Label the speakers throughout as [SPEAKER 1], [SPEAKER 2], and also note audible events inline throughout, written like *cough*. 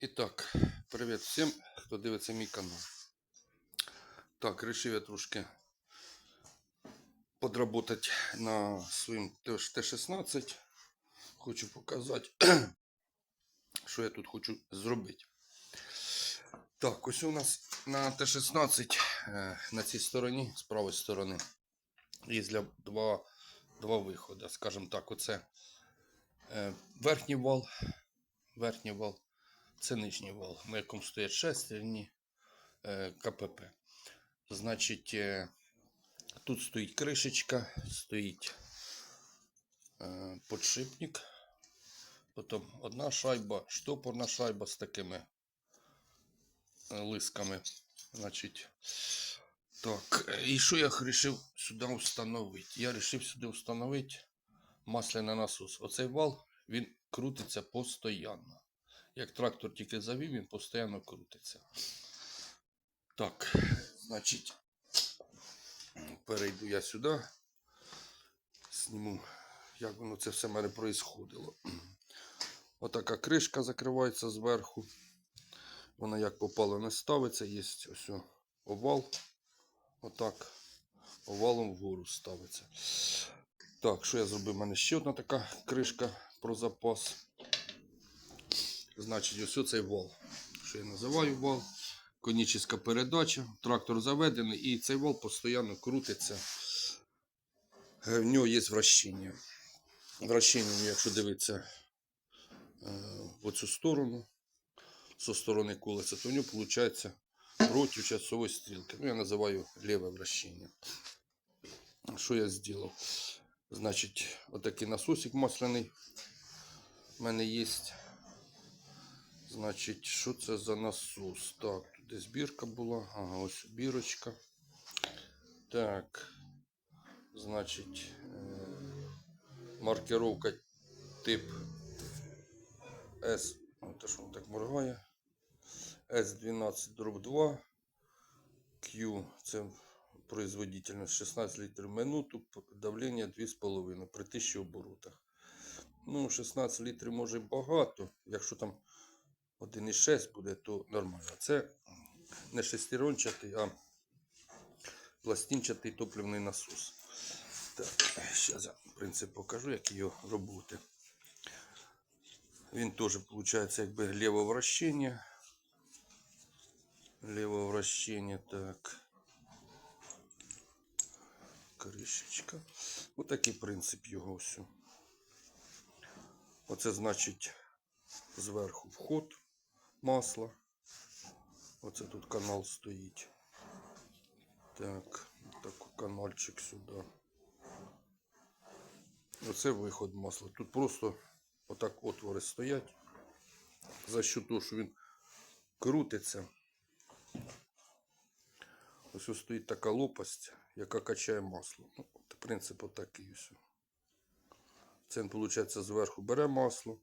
[SPEAKER 1] І так, привіт всім, хто дивиться мій канал. Так, вирішив я трошки подработати на своїм Т-16. Хочу показати, що *clears throat* я тут хочу зробити. Так, ось у нас на Т-16 е, на цій стороні, з правої сторони, є два, два виходи. Скажімо так, оце е, верхній вал, верхній вал це нижній вал, на якому стоять шестерні е, КПП. Значить, е, тут стоїть кришечка, стоїть е, подшипник, потім одна шайба, штопорна шайба з такими лисками. Значить, так, і що я вирішив сюди встановити? Я вирішив сюди встановити масляний насос. Оцей вал він крутиться постійно. Як трактор тільки завів, він постійно крутиться. Так, значить, перейду я сюди. Зніму, як воно це все в мене происходило. Отака кришка закривається зверху. Вона як попало не ставиться. Є ось овал. Отак. Овалом вгору ставиться. Так, що я зробив? У мене ще одна така кришка про запас. Значить, ось цей вал, що я називаю вал. Конічна передача, трактор заведений, і цей вал постійно крутиться. Е, В нього є вращення. Вращення, якщо дивитися е, в цю сторону, зі сторони колеса, то в нього виходить проти часової стрілки. Ну, я називаю ліве вращення. Що я зробив? Значить, отакий насосик масляний в мене є. Значить, що це за насос? Так, тут десь бірка була. Ага, ось бірочка. Так. Значить, е, маркировка тип S. О, те, що так моргає. S12 дроб 2. Q. Це производительність 16 літрів в минуту. Давлення 2,5 при 1000 оборотах. Ну, 16 літрів може багато. Якщо там 1,6 буде, то нормально. Це не шестерончатий, а пластинчатий топливний насос. Так, зараз я в принципі покажу, як його роботи. Він теж, виходить, якби лівовращення. Лівовращення, так. Кришечка. Отакий принцип його все. Оце значить зверху вход масла. Оце тут канал стоїть. Так, такий канальчик сюди. Оце виход масла. Тут просто отак отвори стоять. За що того, що він крутиться. Ось ось стоїть така лопасть, яка качає масло. Ну, принцип отакий ось. Це виходить, зверху бере масло,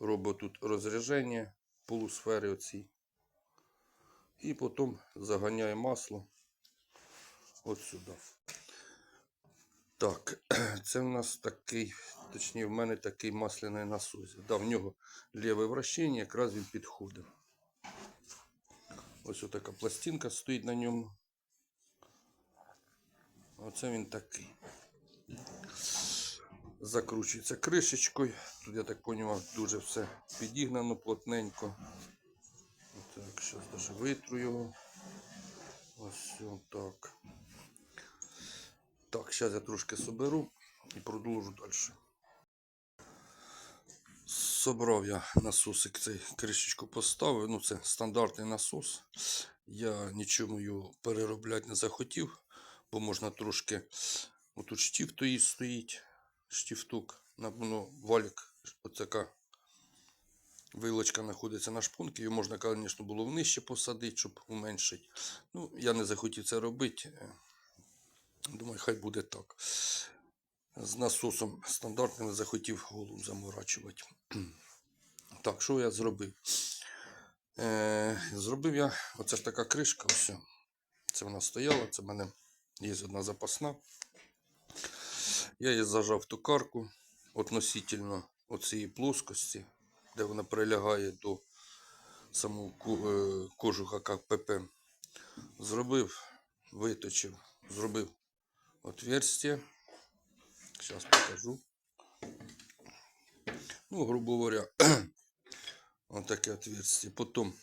[SPEAKER 1] робить тут розряження полусфери оці. І потім заганяє масло от сюди. Так, *clears throat* це в нас такий, точніше, в мене такий масляний насос. Да, в нього ліве вращення, якраз він підходить. Ось така пластинка стоїть на ньому. Оце він такий. Закручується кришечкою. Тут, я так зрозумів, дуже все підігнано плотненько. Так, зараз даже витру його. Ось так. Так, зараз я трошки соберу і продовжу далі. Собрав я насосик, цей кришечку поставив. Ну, це стандартний насос. Я нічому його переробляти не захотів, бо можна трошки. Отут штифт її стоїть, штифток, на ну, валік, ось вилочка знаходиться на шпунці. Її можна, звісно, було внижче посадити, щоб уменшити. Ну, я не захотів це робити. Думаю, хай буде так. З насосом стандартним захотів голову заморачувати. *clears throat* Так, що я зробив? Е, зробив я, оце ж така кришка, ось. Це вона стояла, це в мене є одна запасна. Я її зажав в токарку относительно оцієї плоскості, де вона прилягає до саму ку- е, кожуха КПП. Зробив, виточив, зробив отверстие. Зараз покажу. Ну, грубо говоря, *clears throat* вот таке отверстие. Потім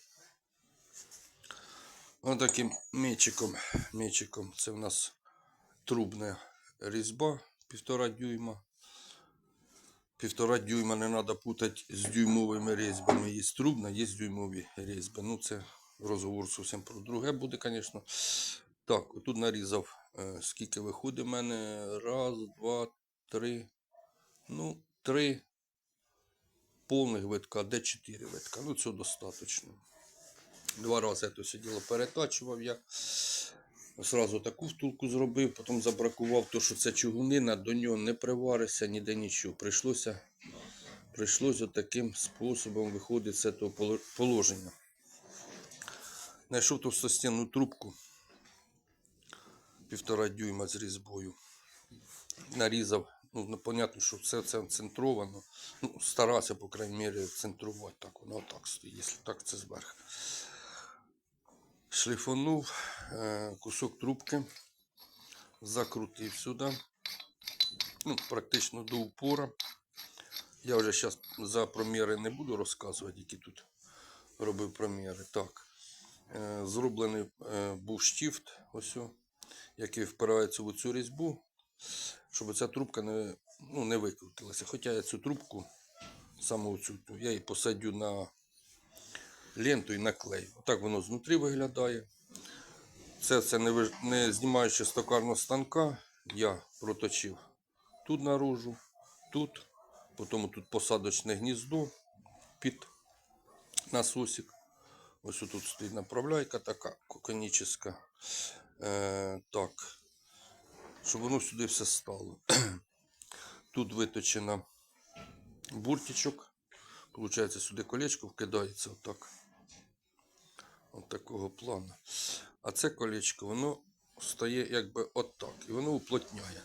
[SPEAKER 1] вот таким мечиком, мечиком, це у нас трубна різьба півтора дюйма. Півтора дюйма не треба путати з дюймовими різьбами. Є трубна, є дюймові різьби. Ну, це розговор зовсім про друге буде, звісно. Так, тут нарізав, е, скільки виходить в мене. Раз, два, три. Ну, три повних витка, де чотири витка. Ну, цього достатньо. Два рази це все діло перетачував я. Зразу таку втулку зробив, потім забракував, то, що це чугунина, до нього не приваришся, ніде нічого. Прийшлося, прийшлося таким способом виходити з цього положення. Знайшов товстостінну трубку півтора дюйма з різьбою. Нарізав. Ну, ну, понятно, що все це центровано. Ну, старався, по крайній мірі, центрувати. Так, воно так стоїть, якщо так, це зверху. Шліфонув е, кусок трубки, закрутив сюди. Ну, практично до упора. Я вже зараз за проміри не буду розказувати, які тут робив проміри. Так. Е, зроблений е, був штифт, ось, який впирається в цю різьбу, щоб ця трубка не, ну, не викрутилася. Хоча я цю трубку, саму цю, я її посадю на ленту і наклею. Отак воно знутрі виглядає. Це, це не, не знімаючи з токарного станка, я проточив тут наружу, тут, потім тут посадочне гніздо під насосик. Ось тут стоїть направляйка така конічна. Е, так, щоб воно сюди все стало. *clears throat* Тут виточена буртичок. Получається, сюди колечко вкидається отак. От такого плану. А це колечко, воно стає якби отак. І воно уплотняє.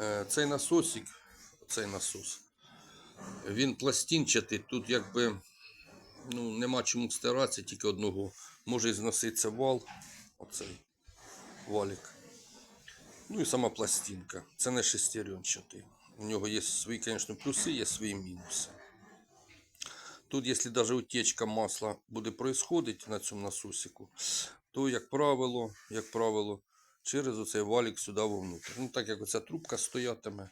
[SPEAKER 1] Е, Цей насосик, цей насос, він пластинчатий, тут якби ну, нема чому стиратися, тільки одного. Може зноситися вал, оцей валік. Ну і сама пластинка. Це не шестеренчатий. У нього є свої, звісно, плюси, є свої мінуси. Тут, якщо навіть утечка масла буде происходить на цьому насосику, то, як правило, як правило, через оцей валік сюди вовнутрь. Ну, так як оця трубка стоятиме,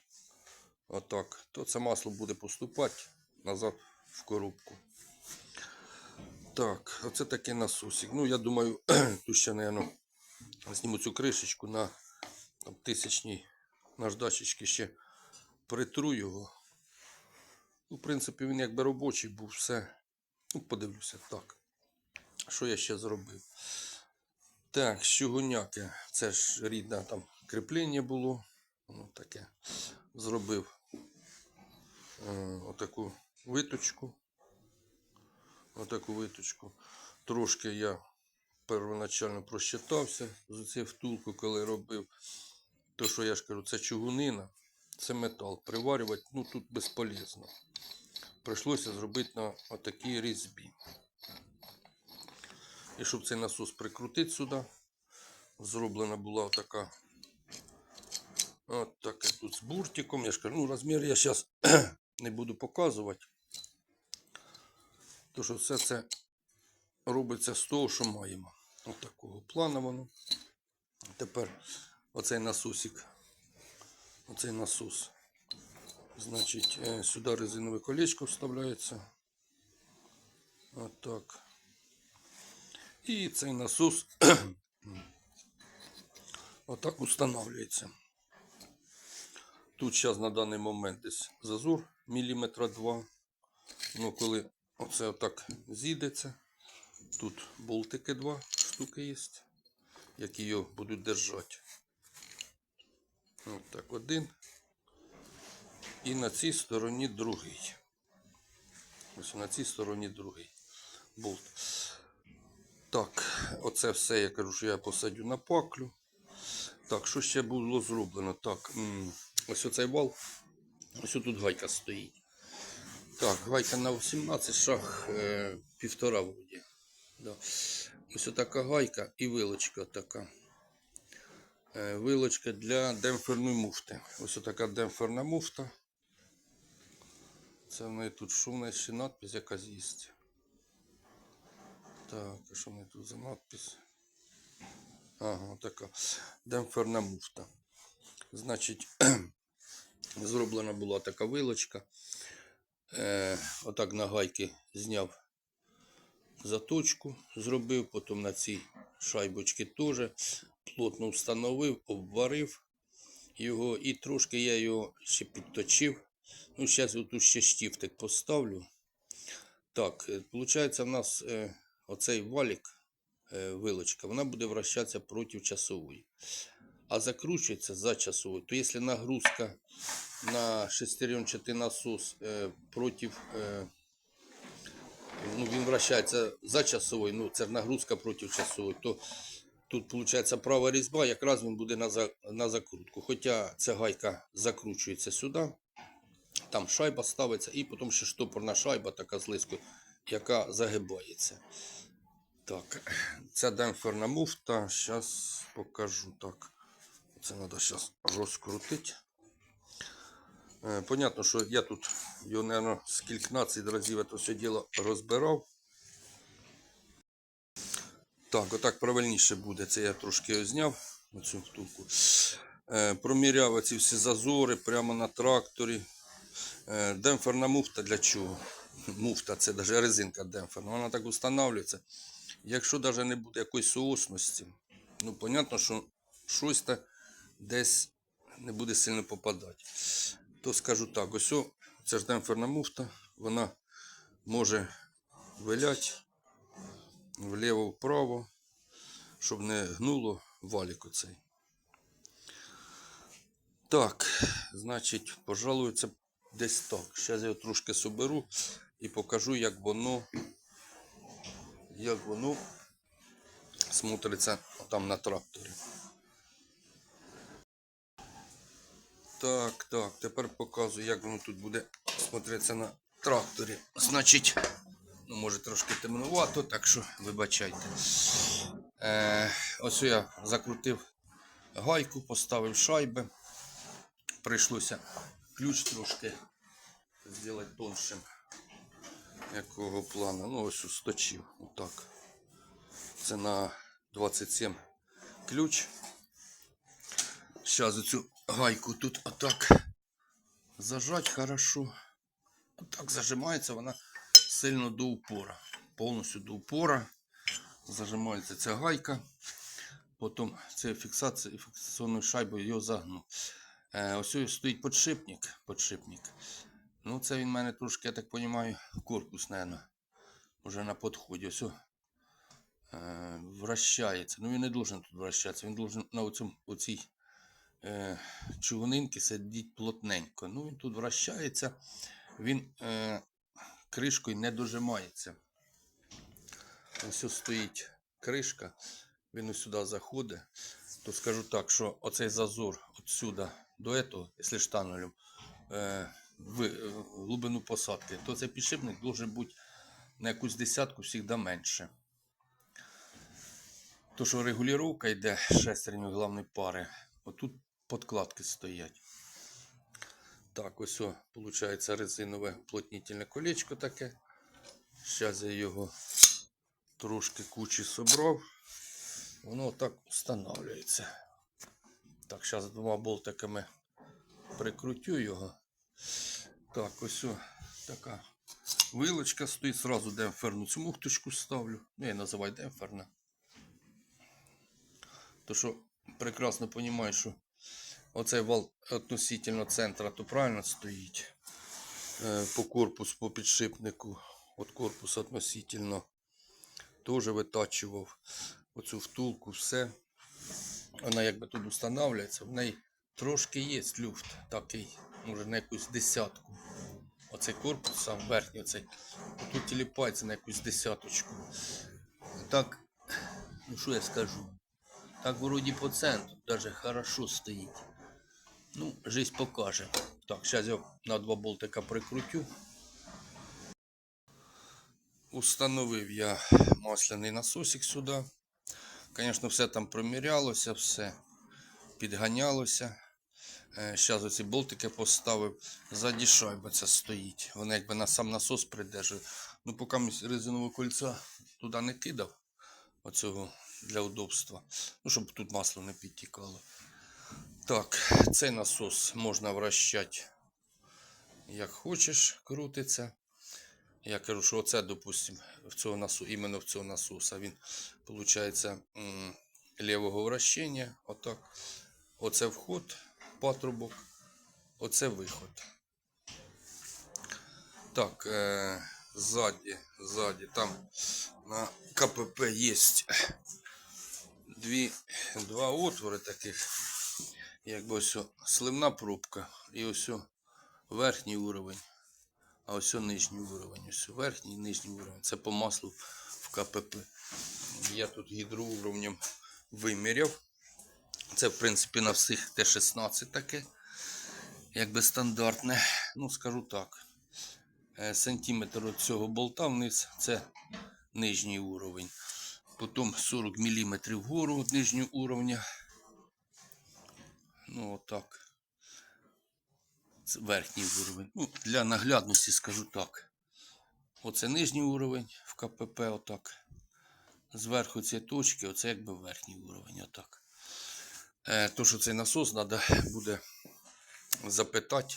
[SPEAKER 1] отак, то це масло буде поступати назад в коробку. Так, оце такий насосик. Ну, я думаю, *clears throat* тут ще, мабуть, зніму цю кришечку на там, тисячній наждачечки ще притру його. Ну, в принципі, він якби робочий був, все. Ну, подивлюся, так. Що я ще зробив? Так, щугуняки. Це ж рідне там кріплення було. Ну, таке. Зробив е, отаку виточку. Отаку виточку. Трошки я первоначально просчитався з цією втулку, коли робив. То, що я ж кажу, це чугунина, це метал. Приварювати ну, тут безполезно. Прийшлося зробити на отакій різьбі. І щоб цей насос прикрутити сюди, зроблена була така. От таке тут з буртиком. Я ж кажу, ну розмір я зараз *clears throat* не буду показувати. То що все це робиться з того, що маємо. От такого плану воно. Тепер оцей насосик. Оцей насос. Значить, е, сюди резинове колечко вставляється. Отак. І цей насос *clears throat* отак устанавливається. Тут зараз на даний момент десь зазор міліметра два. Ну, коли оце отак зійдеться, тут болтики два штуки є, які його будуть держати. От так, один. І на цій стороні другий. Ось на цій стороні другий болт. Так, оце все я кажу, що я посадю на паклю. Так, що ще було зроблено? Так, ось оцей вал. Ось тут гайка стоїть. Так, гайка на 18 шаг, е, півтора вроді. Да. Ось така гайка і вилочка така. Е, Вилочка для демпферної муфти. Ось така демпферна муфта. Це в неї тут неї ще надпись якась є. Так, а що в неї тут за надпись? Ага, така. Демпферна муфта. Значить, *clears throat* зроблена була така вилочка. Е, отак на гайки зняв заточку, зробив, потім на ці шайбочки теж плотно встановив, обварив його і трошки я його ще підточив. Ну, зараз тут ще штифтик поставлю. Так, виходить, в нас е, оцей валік, е, вилочка, вона буде вращатися проти часової. А закручується за часовою. То якщо нагрузка на шестеренчатий насос е, проти, е, ну, він вращається за часовою, ну це нагрузка проти часової, то тут виходить права різьба, якраз він буде на, на закрутку. Хоча ця гайка закручується сюди, там шайба ставиться, і потім ще штопорна шайба, така з яка загибається. Так, ця демпферна муфта, зараз покажу так. Це треба зараз розкрутити. Е, Понятно, що я тут його, мабуть, з кільканадцять разів це все діло розбирав. Так, отак правильніше буде. Це я трошки зняв оцю втулку. Е, проміряв оці всі зазори прямо на тракторі. Е, демпферна муфта для чого? *laughs* Муфта, це навіть резинка демпферна. Вона так встановлюється. Якщо навіть не буде якоїсь соосності, ну, понятно, що щось десь не буде сильно попадати. То скажу так, ось о, це ж демпферна муфта, вона може виляти вліво-вправо, щоб не гнуло валік оцей. Так, значить, пожалуй, це десь так. Зараз я трошки соберу і покажу, як воно, як воно смотриться там на тракторі. Так, так, тепер показую, як воно тут буде смотритися на тракторі. Значить, ну, може трошки темнувато, так що вибачайте. Е, ось я закрутив гайку, поставив шайби. Прийшлося ключ трошки зробити тоншим. Якого плану? Ну, ось усточив. Отак. Це на 27 ключ. Зараз цю гайку тут отак зажать хорошо. Отак зажимається вона сильно до упора. Повністю до упора. Зажимається ця гайка. Потім це фіксація фіксаційною шайбою його загну. Е, ось ось стоїть подшипник. подшипник. Ну, це він в мене трошки, я так розумію, корпус, мабуть, вже на підході. Ось е, вращається. Ну він не должен тут вращатися, він должен на оцьому, оцій е, чугунинки сидіть плотненько. Ну він тут вращається, він е, кришкою не дожимається. Ось ось стоїть кришка, він сюди заходить. То скажу так, що оцей зазор отсюда до этого, якщо штанелем, е, в е, глибину посадки, то цей підшипник може бути на якусь десятку завжди менше. То, що регулювання йде шестерню головної пари, отут подкладки стоять. Так, ось, виходить, резинове уплотнительне колечко таке. Зараз я його трошки кучі собрав. Воно так встановлюється. Так, зараз двома болтиками прикрутю його. Так, ось о, така вилочка стоїть. Зразу демпферну цю мухточку ставлю. Ну, я називаю демпферна. То що прекрасно розумію, що оцей вал относительно центра то правильно стоїть. Е, По корпусу, по підшипнику. От корпус относительно теж витачував оцю втулку, все. Вона якби тут встановлюється, в неї трошки є люфт такий, може на якусь десятку. Оцей корпус, сам верхній оцей. Тут тіліпається на якусь десяточку. Так, ну що я скажу? Так вроді по центру, даже хорошо стоїть. Ну, жизнь покаже. Так, зараз я на два болтика прикрутю. Установив я масляний насосик сюди. Звісно, все там промірялося, все підганялося. Зараз оці болтики поставив. Ззаді шайба ця стоїть. Вона якби на сам насос придержує. Ну, поки ми резинового кольця туди не кидав. Оцього для удобства. Ну, щоб тут масло не підтікало. Так, цей насос можна вращати як хочеш, крутиться. Я кажу, що оце, допустим, в цього насу, іменно в цього насоса він, виходить, лівого вращення. Отак. Оце вход, патрубок, оце виход. Так, е, ззаді, ззаді, там на КПП є дві, два отвори таких, якби ось сливна пробка і ось верхній уровень. А ось нижній уровень. Ось верхній і нижній уровень. Це по маслу в КПП. Я тут гідроуровнем виміряв. Це, в принципі, на всіх Т-16 таке. Якби стандартне. Ну, скажу так. Е, Сантиметр від цього болта вниз це нижній уровень. Потім 40 мм вгору від нижнього уровня. Ну, отак. Це верхній уровень. Ну, для наглядності скажу так. Оце нижній уровень в КПП, отак. Зверху ці точки, оце якби верхній уровень, отак. Е, то, що цей насос треба буде запитати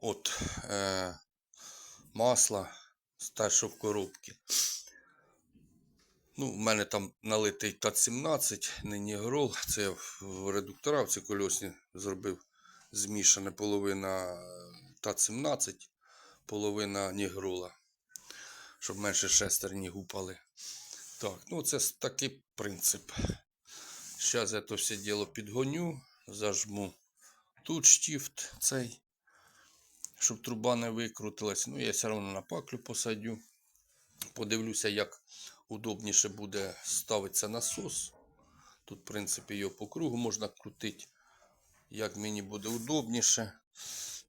[SPEAKER 1] от е, масла старшого в коробці. Ну, в мене там налитий ТАТ-17, нині грол. Це я в редуктора, в ці кольосні зробив змішане половина ТАТ-17, половина нігрола, щоб менше шестерні гупали. Так, ну це такий принцип. Зараз я то все діло підгоню, зажму тут штифт цей, щоб труба не викрутилась. Ну, я все одно на паклю посадю. Подивлюся, як удобніше буде ставитися насос. Тут, в принципі, його по кругу можна крутити, як мені буде удобніше.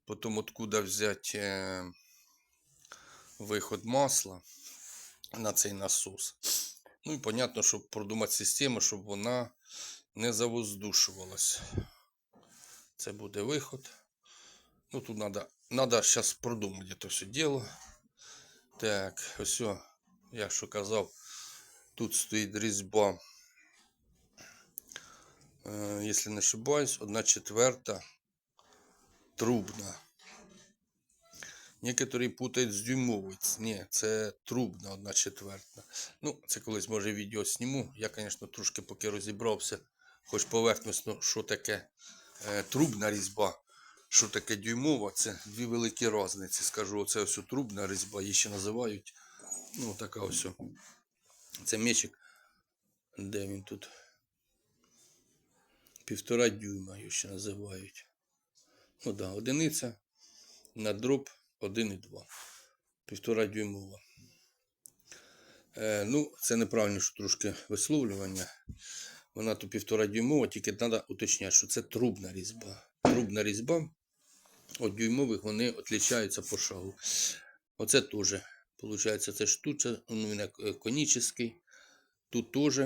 [SPEAKER 1] Потім откуда взяти е, виход масла на цей насос. Ну і понятно, щоб продумати систему, щоб вона не завоздушувалась. Це буде виход. Ну тут треба надо зараз продумати це все діло. Так, ось, о, я що казав, тут стоїть різьба. Е, якщо не ошибаюсь, одна четверта трубна. Некоторі путають з дюймовиць. Ні, це трубна одна четверта. Ну, це колись може відео зніму. Я, звісно, трошки поки розібрався, хоч поверхносно, що таке е, трубна різьба, що таке дюймова. Це дві великі різниці. Скажу, оце ось трубна різьба, її ще називають. Ну, така ось. Це мечик. Де він тут? Півтора дюйма його ще називають. Ну да, одиниця на дроб 1,2. Півтора дюймова. Е, ну, це неправильно, що трошки висловлювання. Вона то півтора дюймова, тільки треба уточняти, що це трубна різьба. Трубна різьба від дюймових вони відрізняються по шагу. Оце теж. Получається, це ну, він е, конічний. Тут теж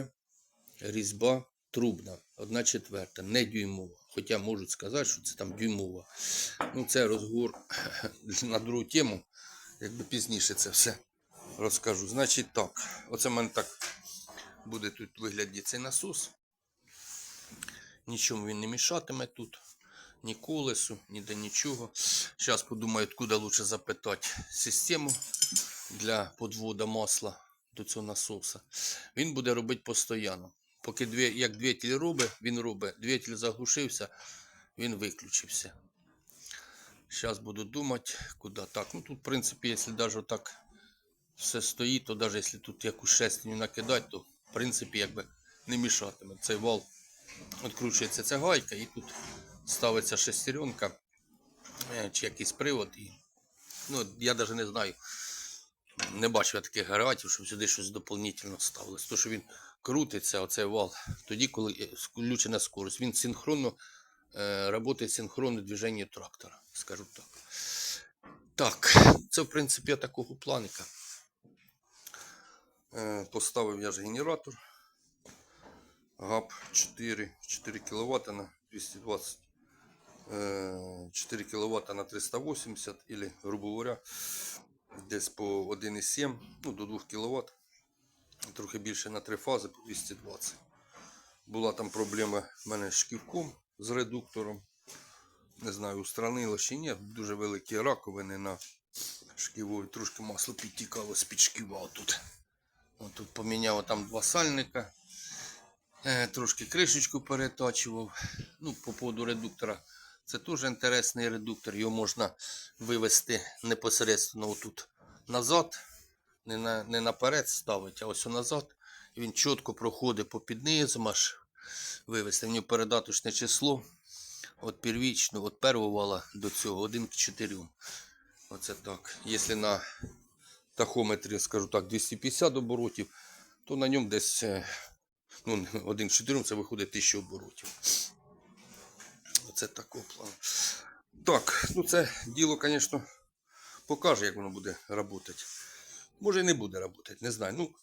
[SPEAKER 1] різьба трубна, одна четверта, не дюймова. Хоча можуть сказати, що це там дюймова. Ну, це розговор *coughs* на другу тему. Якби пізніше це все розкажу. Значить так, оце в мене так буде тут вигляді цей насос. Нічому він не мішатиме тут. Ні колесу, ніде нічого. Зараз подумаю, откуда лучше запитати систему для подводу масла до цього насоса. Він буде робити постійно. Поки дві, як двигатель робить, він робить. Двигатель заглушився, він виключився. Зараз буду думати, куди так. Ну тут, в принципі, якщо навіть так все стоїть, то навіть якщо тут якусь шестерню накидати, то в принципі якби не мішатиме. Цей вал відкручується ця гайка і тут ставиться шестеренка е, чи якийсь привод. І, ну, я навіть не знаю. Не бачив я таких гаратів, щоб сюди щось доповнительно ставилось. То, що він крутиться, оцей вал, тоді, коли е, включена скорость, він синхронно е, працює синхронно движення трактора, скажу так. Так, це в принципі такого планика. Е, Поставив я ж генератор. ГАП 4, 4 кВт на 220. е, 4 кВт на 380 или, грубо говоря, десь по 1,7 ну, до 2 кВт. Трохи більше на 3 фази по 220. Була там проблема в мене з шківком, з редуктором. Не знаю, устранило чи ні. Дуже великі раковини на шківу. Трошки масло підтікало з-під шківа тут. От тут поміняв там два сальника. Е, трошки кришечку перетачував. Ну, по поводу редуктора. Це теж інтересний редуктор. Його можна вивести непосередньо отут назад. Не, на, не наперед ставити, а ось назад. Він чітко проходить по під низом аж вивести. В нього передаточне число. От первічно, от першого вала до цього 1 к 4. Оце так. Якщо на тахометрі, скажу так, 250 оборотів, то на ньому десь е, ну, 1 к 4 це виходить 1000 оборотів. Оце такого плану. Так, ну це діло, звісно, покаже, як воно буде працювати. Може і не буде працювати, не знаю. Ну,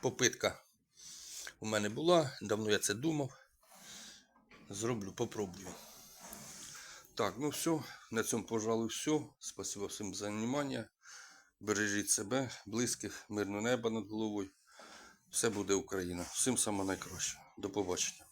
[SPEAKER 1] попитка у мене була, давно я це думав. Зроблю, попробую. Так, ну все. На цьому, пожалуй, все. Спасибо всім за внимание. Бережіть себе, близьких, мирного неба над головою. Все буде Україна. Всім саме найкраще. До побачення.